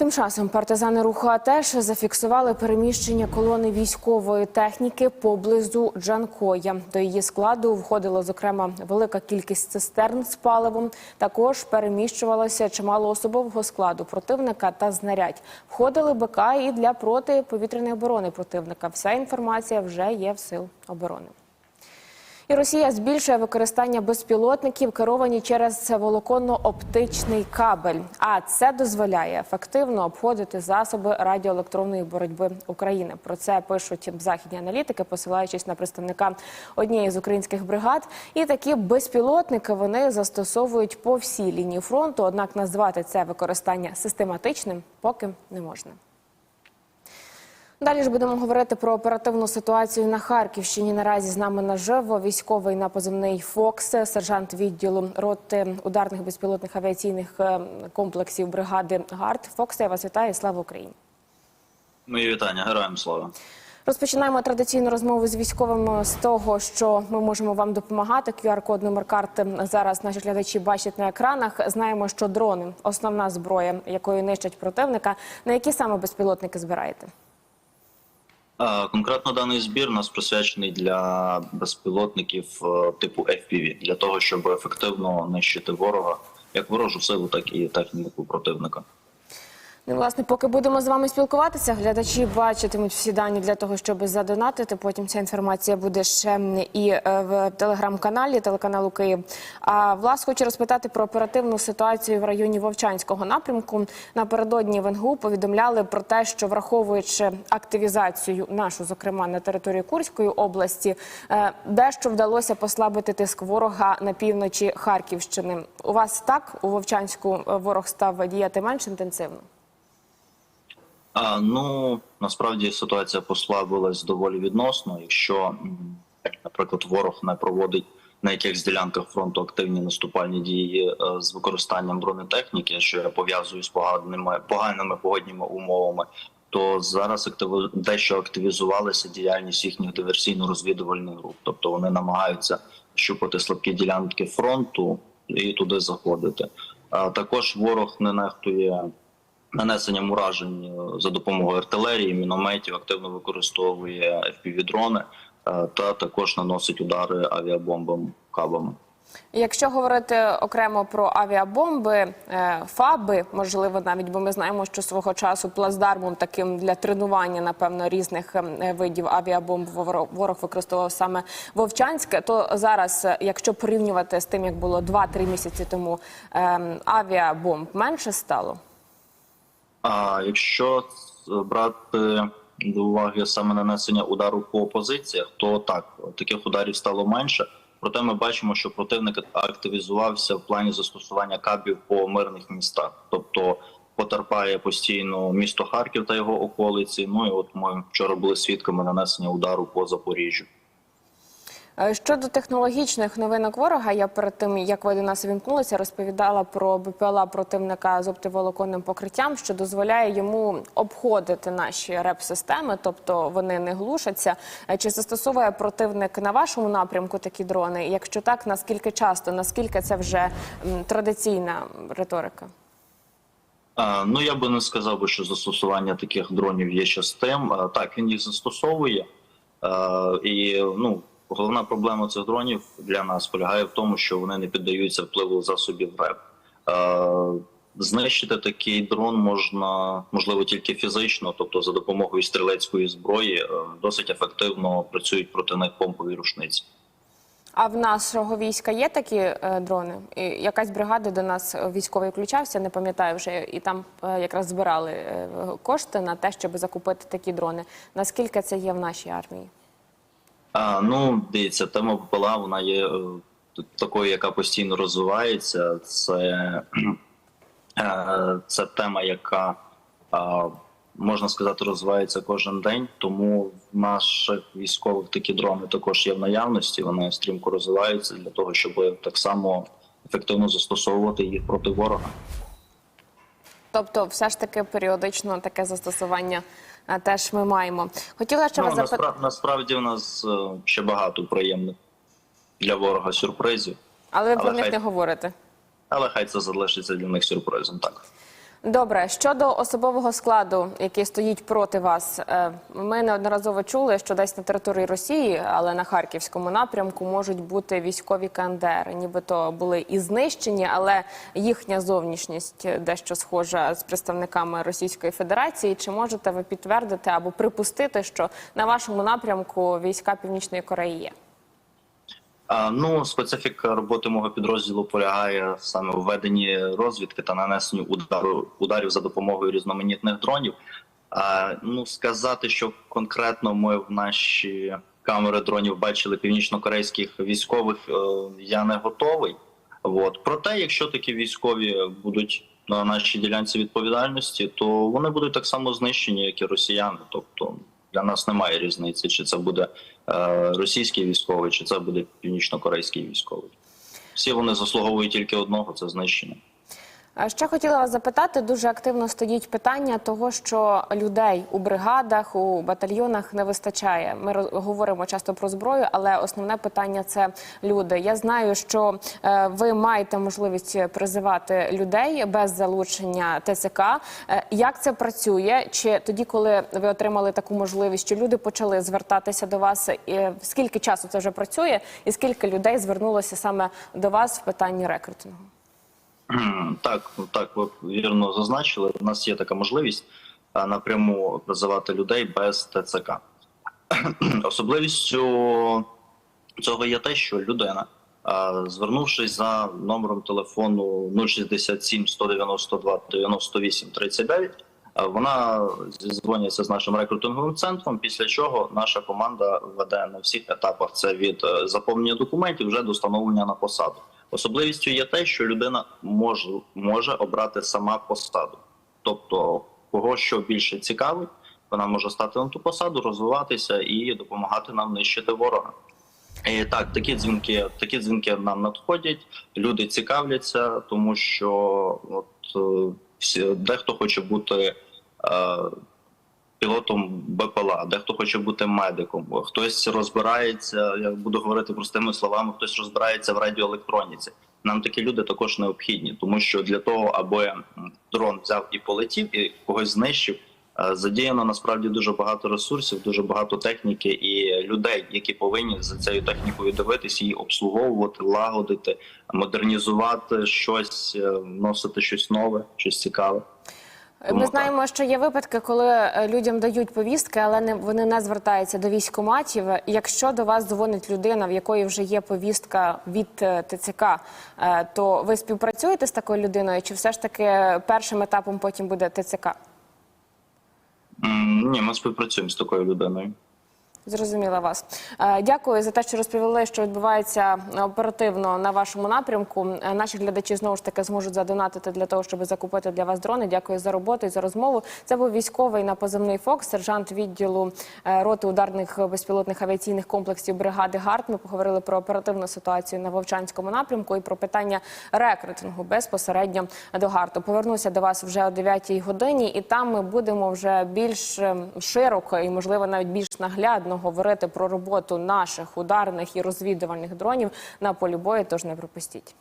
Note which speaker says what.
Speaker 1: Тим часом партизани руху АТЕШ зафіксували переміщення колони військової техніки поблизу Джанкоя. До її складу входила зокрема велика кількість цистерн з паливом. Також переміщувалося чимало особового складу противника та знарядь. Входили БК і для протиповітряної оборони противника. Вся інформація вже є в сил оборони. І Росія збільшує використання безпілотників, керовані через волоконно-оптичний кабель. А це дозволяє ефективно обходити засоби радіоелектронної боротьби України. Про це пишуть західні аналітики, посилаючись на представника однієї з українських бригад. І такі безпілотники вони застосовують по всій лінії фронту. Однак назвати це використання систематичним поки не можна. Далі ж будемо говорити про оперативну ситуацію на Харківщині. Наразі з нами наживо військовий на позивний Фокс, сержант відділу роти ударних безпілотних авіаційних е, комплексів бригади ГАРД. Фокс, я вас вітаю. Слава Україні!
Speaker 2: Мої вітання, героям слава.
Speaker 1: Розпочинаємо традиційну розмову з військовим з того, що ми можемо вам допомагати. QR-код номер карти зараз наші глядачі бачать на екранах. Знаємо, що дрони основна зброя, якою нищать противника. На які саме безпілотники збираєте?
Speaker 2: Е, Конкретно даний збір у нас присвячений для безпілотників е, типу FPV, для того, щоб ефективно нищити ворога, як ворожу силу, так і техніку противника.
Speaker 1: Ну, власне, поки будемо з вами спілкуватися, глядачі бачитимуть всі дані для того, щоб задонатити. Потім ця інформація буде ще і е, в телеграм-каналі телеканалу Київ. А влас хочу розпитати про оперативну ситуацію в районі Вовчанського напрямку. Напередодні в НГУ повідомляли про те, що враховуючи активізацію нашу, зокрема на території Курської області, е, дещо вдалося послабити тиск ворога на півночі Харківщини. У вас так у Вовчанську е, ворог став діяти менш інтенсивно?
Speaker 2: А, ну насправді ситуація послабилась доволі відносно. Якщо, наприклад, ворог не проводить на якихось ділянках фронту активні наступальні дії е, з використанням бронетехніки, що я пов'язую з поганими поганими погодніми умовами, то зараз активи дещо активізувалася діяльність їхніх диверсійно-розвідувальних груп. Тобто вони намагаються щупати слабкі ділянки фронту і туди заходити. А також ворог не нехтує нанесенням уражень е, за допомогою артилерії, мінометів, активно використовує FPV-дрони е, та також наносить удари авіабомбами кабами.
Speaker 1: Якщо говорити окремо про авіабомби, е, фаби, можливо, навіть, бо ми знаємо, що свого часу плацдармом таким для тренування, напевно, різних е, видів авіабомб ворог використовував саме Вовчанське, то зараз, якщо порівнювати з тим, як було 2-3 місяці тому, е, авіабомб менше стало.
Speaker 2: А якщо брати до уваги саме нанесення удару по позиціях, то так таких ударів стало менше. Проте ми бачимо, що противник активізувався в плані застосування кабів по мирних містах, тобто потерпає постійно місто Харків та його околиці. Ну і от ми вчора були свідками нанесення удару по Запоріжжю.
Speaker 1: Е, Щодо технологічних новинок ворога, я перед тим як ви до нас вімкнулися, розповідала про БПЛА противника з оптиволоконним покриттям, що дозволяє йому обходити наші реп-системи, тобто вони не глушаться. Е, Чи застосовує противник на вашому напрямку такі дрони? Якщо так, наскільки часто, наскільки це вже традиційна риторика?
Speaker 2: Ну я би не сказав би, що застосування таких дронів є. А, Так він їх застосовує, і ну головна проблема цих дронів для нас полягає в тому, що вони не піддаються впливу засобів РЕП. Знищити такий дрон можна можливо тільки фізично, тобто за допомогою стрілецької зброї, е, досить ефективно працюють проти них помпові рушниці.
Speaker 1: А в нашого війська є такі е, дрони? І якась бригада до нас е, військовий включався, не пам'ятаю вже, і там е, якраз збирали е, кошти на те, щоб закупити такі дрони. Наскільки це є в нашій армії?
Speaker 2: А, ну, дивіться, тема ППЛА, вона є е, такою, яка постійно розвивається. Це, е, це тема, яка можна сказати, розвивається кожен день. Тому в наших військових такі дрони також є в наявності. Вони стрімко розвиваються для того, щоб так само ефективно застосовувати їх проти ворога.
Speaker 1: Тобто, все ж таки періодично таке застосування теж ми маємо. Хотіла ще
Speaker 2: Ну,
Speaker 1: вас запитати.
Speaker 2: насправді, насправді в нас е, ще багато приємних для ворога сюрпризів,
Speaker 1: Але ви про них
Speaker 2: хай-
Speaker 1: не говорите.
Speaker 2: але хай це залишиться для них сюрпризом. Так.
Speaker 1: Добре, щодо особового складу, який стоїть проти вас, е, ми неодноразово чули, що десь на території Росії, але на харківському напрямку можуть бути військові КНДР. Нібито були і знищені, але їхня зовнішність дещо схожа з представниками Російської Федерації. Чи можете ви підтвердити або припустити, що на вашому напрямку війська Північної Кореї є?
Speaker 2: А, Ну, специфіка роботи мого підрозділу полягає саме в веденні розвідки та нанесенню удару ударів за допомогою різноманітних дронів. А, ну сказати, що конкретно ми в наші камери дронів бачили північно-корейських військових, е, я не готовий. От проте, якщо такі військові будуть на нашій ділянці відповідальності, то вони будуть так само знищені, як і росіяни. Тобто для нас немає різниці, чи це буде е, російський військовий, чи це буде північно-корейський військовий. Всі вони заслуговують тільки одного це знищення.
Speaker 1: Ще хотіла вас запитати, дуже активно стоїть питання того, що людей у бригадах, у батальйонах не вистачає. Ми говоримо часто про зброю, але основне питання це люди. Я знаю, що е, ви маєте можливість призивати людей без залучення ТЦК. Е, як це працює? Чи тоді, коли ви отримали таку можливість, що люди почали звертатися до вас? Скільки часу це вже працює, і скільки людей звернулося саме до вас в питанні рекрутингу?
Speaker 2: Так, так, ви вірно зазначили. У нас є така можливість напряму призивати людей без ТЦК. Особливістю цього є те, що людина, звернувшись за номером телефону 067 192 98 39, вона зізвонюється з нашим рекрутинговим центром. Після чого наша команда веде на всіх етапах це від е, заповнення документів вже до встановлення на посаду. Особливістю є те, що людина може, може обрати сама посаду, тобто кого що більше цікавить, вона може стати на ту посаду, розвиватися і допомагати нам нищити ворога. І так, такі дзвінки, такі дзвінки нам надходять. Люди цікавляться, тому що от е, всі, дехто хоче бути е, пілотом БПЛА, дехто хоче бути медиком, хтось розбирається, я буду говорити простими словами, хтось розбирається в радіоелектроніці. Нам такі люди також необхідні, тому що для того, аби дрон взяв і полетів, і когось знищив, е, задіяно насправді дуже багато ресурсів, дуже багато техніки і людей, які повинні за цією технікою дивитися, її обслуговувати, лагодити, модернізувати щось, е, вносити щось нове, щось цікаве.
Speaker 1: Ми знаємо, що є випадки, коли е, людям дають повістки, але не вони не звертаються до військкоматів. Якщо до вас дзвонить людина, в якої вже є повістка від е, ТЦК, е, то ви співпрацюєте з такою людиною, чи все ж таки першим етапом потім буде ТЦК?
Speaker 2: Ні, ми співпрацюємо з такою людиною.
Speaker 1: Зрозуміла вас. Е, Дякую за те, що розповіли, що відбувається оперативно на вашому напрямку. Е, Наші глядачі знову ж таки зможуть задонатити для того, щоб закупити для вас дрони. Дякую за роботу і за розмову. Це був військовий на позивний Фокс, сержант відділу е, роти ударних безпілотних авіаційних комплексів бригади ГАРД. Ми поговорили про оперативну ситуацію на Вовчанському напрямку і про питання рекрутингу безпосередньо до ГАРДу. Повернуся до вас вже о 9 годині, і там ми будемо вже більш широко і, можливо, навіть більш наглядно говорити про роботу наших ударних і розвідувальних дронів на полі бою. Тож не пропустіть.